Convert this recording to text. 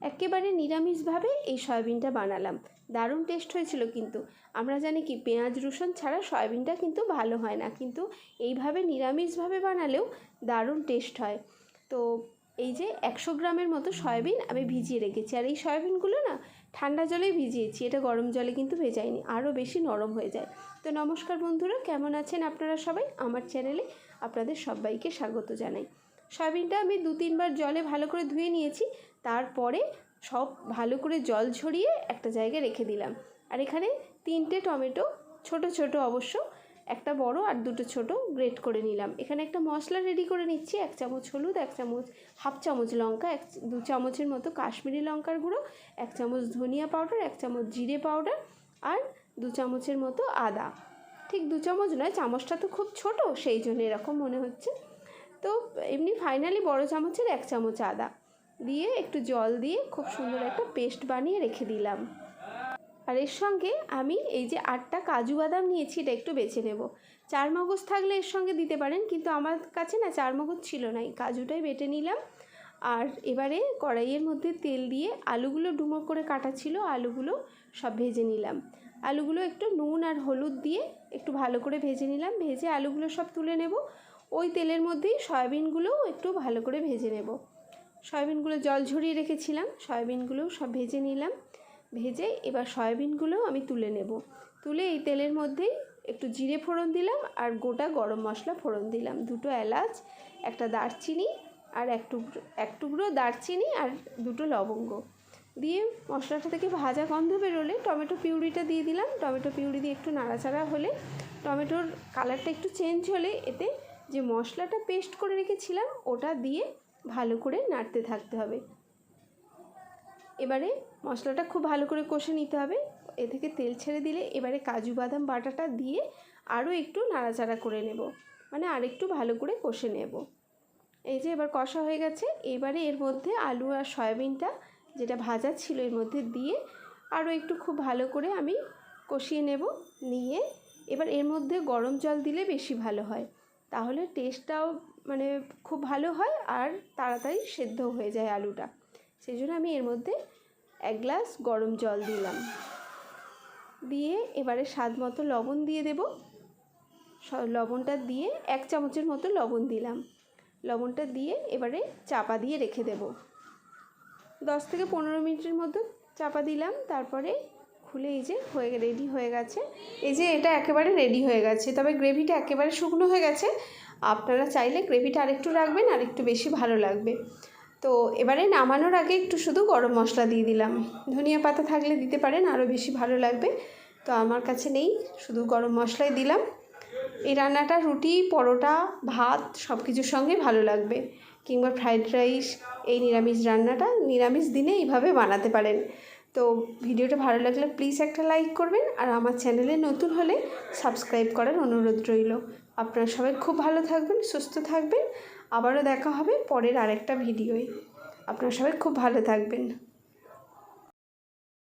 একেবারে নিরামিষভাবে এই সয়াবিনটা বানালাম। দারুণ টেস্ট হয়েছিল কিন্তু। আমরা জানি কি, পেঁয়াজ, রসুন ছাড়া সয়াবিনটা কিন্তু ভালো হয় না। কিন্তু এইভাবে নিরামিষভাবে বানালেও দারুণ টেস্ট হয়। তো এই যে একশো গ্রামের মতো সয়াবিন আমি ভিজিয়ে রেখেছি। আর এই সয়াবিনগুলো না ঠান্ডা জলেই ভিজিয়েছি। এটা গরম জলে কিন্তু ভেজাইনি, আরও বেশি নরম হয়ে যায়। তো নমস্কার বন্ধুরা, কেমন আছেন আপনারা সবাই? আমার চ্যানেলে আপনাদের সবাইকে স্বাগত জানাই। সয়াবিনটা আমি দু তিনবার জলে ভালো করে ধুয়ে নিয়েছি। তারপরে সব ভালো করে জল ঝরিয়ে একটা জায়গায় রেখে দিলাম। আর এখানে তিনটে টমেটো, ছোট ছোট অবশ্য, একটা বড় আর দুটো ছোট গ্রেট করে নিলাম। এখানে একটা মশলা রেডি করে নিচ্ছি, এক চামচ হলুদ, এক চামচ, হাফ চামচ লঙ্কা, এক দু চামচের মতো কাশ্মীরি লঙ্কার গুঁড়ো, এক চামচ ধনিয়া পাউডার এক চামচ জিরে পাউডার আর দু চামচের মতো আদা। ঠিক দু চামচ নয়, চামচটা তো খুব ছোট, সেই জন্য এরকম মনে হচ্ছে। তো এমনি ফাইনালি বড় চামচের এক চামচ আদা দিয়ে একটু জল দিয়ে খুব সুন্দর একটা পেস্ট বানিয়ে রেখে দিলাম। আর এর সঙ্গে আমি এই যে আটটা কাজু বাদাম নিয়েছি এটা একটু বেছে নেব। চার মগজ থাকলে এর সঙ্গে দিতে পারেন, কিন্তু আমার কাছে না চার মগজ ছিল না, এই কাজুটাই বেটে নিলাম। আর এবারে কড়াইয়ের মধ্যে তেল দিয়ে আলুগুলো ডুমো করে কাটা ছিল, আলুগুলো সব ভেজে নিলাম। আলুগুলো একটু নুন আর হলুদ দিয়ে একটু ভালো করে ভেজে নিলাম, ভেজে আলুগুলো সব তুলে নেব। ওই তেলের মধ্যেই সয়াবিনগুলোও একটু ভালো করে ভেজে নেব। সয়াবিনগুলো জল ঝরিয়ে রেখেছিলাম, সয়াবিনগুলোও সব ভেজে নিলাম। ভেজে এবার সয়াবিনগুলোও আমি তুলে নেব। তুলে এই তেলের মধ্যেই একটু জিরে ফোড়ন দিলাম আর গোটা গরম মশলা ফোড়ন দিলাম। দুটো এলাচ, একটা দারচিনি আর এক টুকরো এক টুকরো দারচিনি আর দুটো লবঙ্গ। দিয়ে মশলাটা থেকে ভাজা গন্ধ বেরোলে টমেটো পিউরিটা দিয়ে দিলাম। টমেটো পিউরি দিয়ে একটু নাড়াচাড়া হলে টমেটোর কালারটা একটু চেঞ্জ হলে এতে যে মশলাটা পেস্ট করে রেখেছিলাম, ওটা দিয়ে ভালো করে নাড়তে থাকতে হবে। এবারে মশলাটা খুব ভালো করে কষে নিতে হবে। এ থেকে তেল ছেড়ে দিলে এবারে কাজু বাদাম বাটাটা দিয়ে আরও একটু নাড়াচাড়া করে নেব। মানে আরেকটু ভালো করে কষে নেব। এই যে এবার কষা হয়ে গেছে, এবারে এর মধ্যে আলু আর সয়াবিনটা যেটা ভাজা ছিল এর মধ্যে দিয়ে আরও একটু খুব ভালো করে আমি কষিয়ে নেব। নিয়ে এবার এর মধ্যে গরম জল দিলে বেশি ভালো হয়। তাহলে টেস্টটাও মানে খুব ভালো হয় আর তাড়াতাড়ি সেদ্ধ হয়ে যায় আলুটা। সেই জন্য আমি এর মধ্যে এক গ্লাস গরম জল দিলাম। দিয়ে এবারে স্বাদ মতো লবণ দিয়ে দেব। লবণটা দিয়ে এক চামচের মতো লবণ দিলাম। লবণটা দিয়ে এবারে চাপা দিয়ে রেখে দেব। দশ থেকে পনেরো মিনিটের মতো চাপা দিলাম। তারপরে খুলে এই যে হয়ে রেডি হয়ে গেছে। এই যে এটা একেবারে রেডি হয়ে গেছে, তবে গ্রেভিটা একেবারে শুকনো হয়ে গেছে। আপনারা চাইলে গ্রেভিটা আরেকটু রাখবেন আর একটু বেশি ভালো লাগবে। তো এবারে নামানোর আগে একটু শুধু গরম মশলা দিয়ে দিলাম। ধনিয়া পাতা থাকলে দিতে পারেন আরও বেশি ভালো লাগবে। তো আমার কাছে নেই, শুধু গরম মশলাই দিলাম। এই রান্নাটা রুটি, পরোটা, ভাত সব কিছুর সঙ্গে ভালো লাগবে। কিংবা ফ্রাইড রাইস এই নিরামিষ রান্নাটা নিরামিষ দিনে এইভাবে বানাতে পারেন। তো ভিডিওটা ভালো লাগলে প্লিজ একটা লাইক করবেন আর আমার চ্যানেলে নতুন হলে সাবস্ক্রাইব করার অনুরোধ রইল। আপনারা সবাই খুব ভালো থাকবেন, সুস্থ থাকবেন। আবারও দেখা হবে পরের আরেকটা ভিডিওয় আপনারা সবাই খুব ভালো থাকবেন।